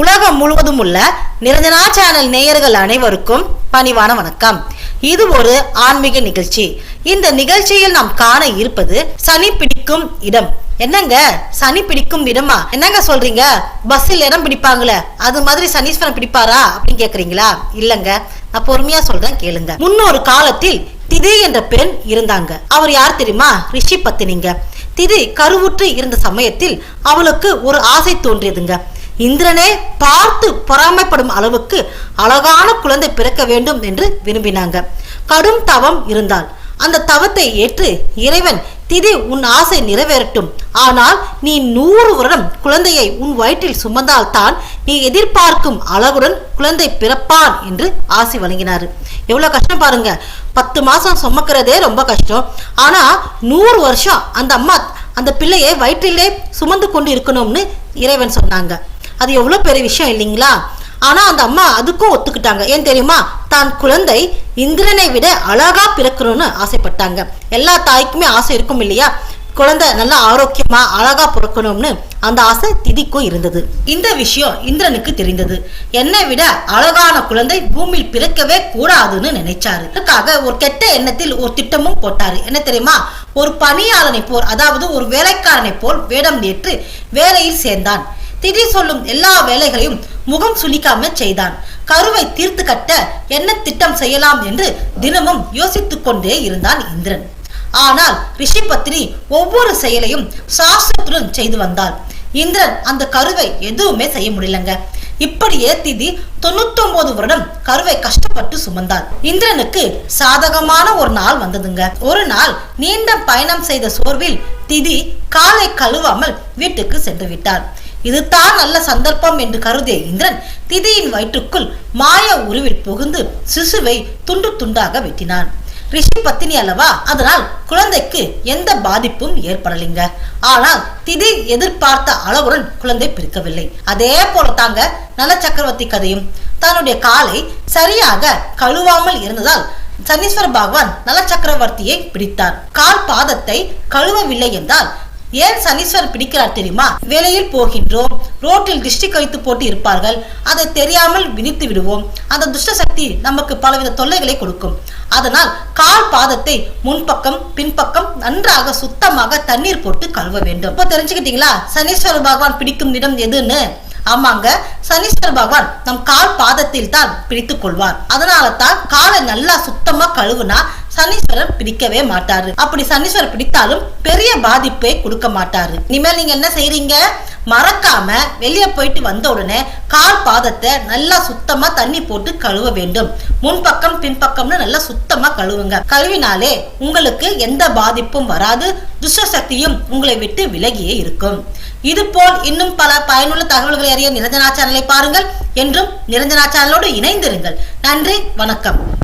உலகம் முழுவதும் உள்ள நிரஞ்சனா சேனல் நேயர்கள் அனைவருக்கும் பணிவான வணக்கம். இது ஒரு ஆன்மீக நிகழ்ச்சி. இந்த நிகழ்ச்சியில் நாம் காண இருப்பது சனி பிடிக்கும் இடம். என்னங்க? சனி பிடிக்கும் இடமா? என்னங்க சொல்றீங்க? பஸ்ஸில் இடம் பிடிப்பாங்களே. அது மாதிரி சனீஸ்வரன் பிடிப்பாரா? அப்படின்னு கேக்குறீங்களா? இல்லங்க. நான் பொறுமையா சொல்றேன் கேளுங்க. முன்னொரு காலத்தில் திதி என்ற பெண் இருந்தாங்க. அவர் யார் தெரியுமா? ரிஷி பத்தினிங்க திதி கருவுற்று இருந்த சமயத்தில் அவளுக்கு ஒரு ஆசை தோன்றியதுங்க. இந்திரனே பார்த்து பொறாமைப்படும் அளவுக்கு அழகான குழந்தை பிறக்க வேண்டும் என்று விரும்பினாங்க. கடும் தவம் இருந்தால் அந்த தவத்தை ஏற்று இறைவன் திதி உன் ஆசை நிறைவேறட்டும். ஆனால் நீ நூறு வருடம் குழந்தையை உன் வயிற்றில் சுமந்தால் தான் நீ எதிர்பார்க்கும் அளவுடன் குழந்தை பிறப்பான் என்று ஆசை வழங்கினார். எவ்வளோ கஷ்டம் பாருங்க. பத்து மாசம் சுமக்கிறதே ரொம்ப கஷ்டம். ஆனா நூறு வருஷம் அந்த அம்மா அந்த பிள்ளையை வயிற்றிலே சுமந்து கொண்டு இருக்கணும்னு இறைவன் சொன்னாங்க. அது எவ்வளோ பெரிய விஷயம் இல்லைங்களா? ஆனால் அந்த அம்மா அதுக்கும் ஒத்துக்கிட்டாங்க. ஏன் தெரியுமா? தான் குழந்தை இந்திரனை விட அழகா பிறக்கணும்னு ஆசைப்பட்டாங்க. எல்லா தாய்க்குமே ஆசை இருக்கும் இல்லையா? குழந்தை நல்லா ஆரோக்கியமா அழகா பிறக்கணும்னு அந்த ஆசை திதிக்கும் இருந்தது. இந்த விஷயம் இந்திரனுக்கு தெரிந்தது. என்னை விட அழகான குழந்தை பூமியில் பிறக்கவே கூடாதுன்னு நினைச்சாரு. அதுக்காக ஒரு கெட்ட எண்ணத்தில் ஒரு திட்டமும் போட்டாரு. என்ன தெரியுமா? ஒரு பணியாளனை போல் அதாவது ஒரு வேலைக்காரனை போல் வேடம் ஏற்று வேலையில் சேர்ந்தான். திதி சொல்லும் எல்லா வேலைகளையும் முகம் சுளிக்காம செய்தான். கருவை தீர்த்து கட்ட என்ன திட்டம் செய்யலாம் என்று தினமும் யோசித்துக் கொண்டே இருந்தான் இந்திரன். ஆனால் ரிஷி பத்னி ஒவ்வொரு செயலையும் சாஸ்திரத்துடன் செய்து வந்தாள். இந்திரன் அந்த கருவை எதுவுமே செய்ய முடியலங்க. இப்படியே திதி தொண்ணூத்தி ஒன்பது வருடம் கருவை கஷ்டப்பட்டு சுமந்தார் இந்திரனுக்கு சாதகமான ஒரு நாள் வந்ததுங்க. ஒரு நாள் நீண்ட பயணம் செய்த சோர்வில் திதி காலை கழுவாமல் வீட்டுக்கு சென்று விட்டார் இதுதான் நல்ல சந்தர்ப்பம் என்று கருதிய இந்திரன் திதியின் வயிற்றுக்குள் மாய உருவில் புகுந்து சிசுவை துண்டு துண்டாக வெட்டினான். ரிஷி பத்தினி அல்லவா? அதனால் குழந்தைக்கு எந்த பாதிப்பும் ஏற்படலைங்க. ஆனால் திதி எதிர்பார்த்த அளவுடன் குழந்தை பிறக்கவில்லை. அதே போல தாங்க நல சக்கரவர்த்தி கதையும். தன்னுடைய காலை சரியாக கழுவாமல் இருந்ததால் சனீஸ்வர பகவான் நல சக்கரவர்த்தியை பிடித்தார். கால் பாதத்தை கழுவவில்லை என்றால் ஏன் சனீஸ்வரர் பிடிக்கிறார் தெரியுமா? வேலையில் போகின்றோம் ரோட்டில் திருஷ்டி கழித்து போட்டு இருப்பார்கள் அதை தெரியாமல் வினித்து விடுவோம். அந்த துஷ்ட சக்தி நமக்கு பலவித தொல்லைகளை கொடுக்கும். அதனால் கால் பாதத்தை முன்பக்கம் பின்பக்கம் நன்றாக சுத்தமாக தண்ணீர் போட்டு கழுவ வேண்டும். இப்போ தெரிஞ்சுக்கிட்டீங்களா? சனீஸ்வர பகவான் பிடிக்கும் இடம் எதுன்னு? ஆமாங்க சனீஸ்வர பகவான் நம் கால் பாதத்தில் தான் பிடித்துக் கொள்வார். அதனால தான் காலை நல்லா சுத்தமா கழுவுனா சனீஸ்வரர் பிடிக்கவே மாட்டாரு. அப்படி சனீஸ்வரர் பிடித்தாலும் பெரிய பாதிப்பை கொடுக்க மாட்டாரு. இனிமேல் நீங்க என்ன செய்யறீங்க மறக்காம வெளியே போயிட்டு வந்த உடனே கால் பாதத்தை நல்லா சுத்தமா தண்ணி போட்டு கழுவ வேண்டும். முன்பக்கம் பின்பக்கம்னு நல்லா சுத்தமா கழுவுங்க. கழுவினாலே உங்களுக்கு எந்த பாதிப்பும் வராது. துஷ்ட சக்தியும் உங்களை விட்டு விலகியே இருக்கும். இது போல் இன்னும் பல பயனுள்ள தகவல்களை அறிய நிரஞ்சனா சேனலை பாருங்கள். என்றும் நிரஞ்சனா சேனலோடு இணைந்திருங்கள். நன்றி வணக்கம்.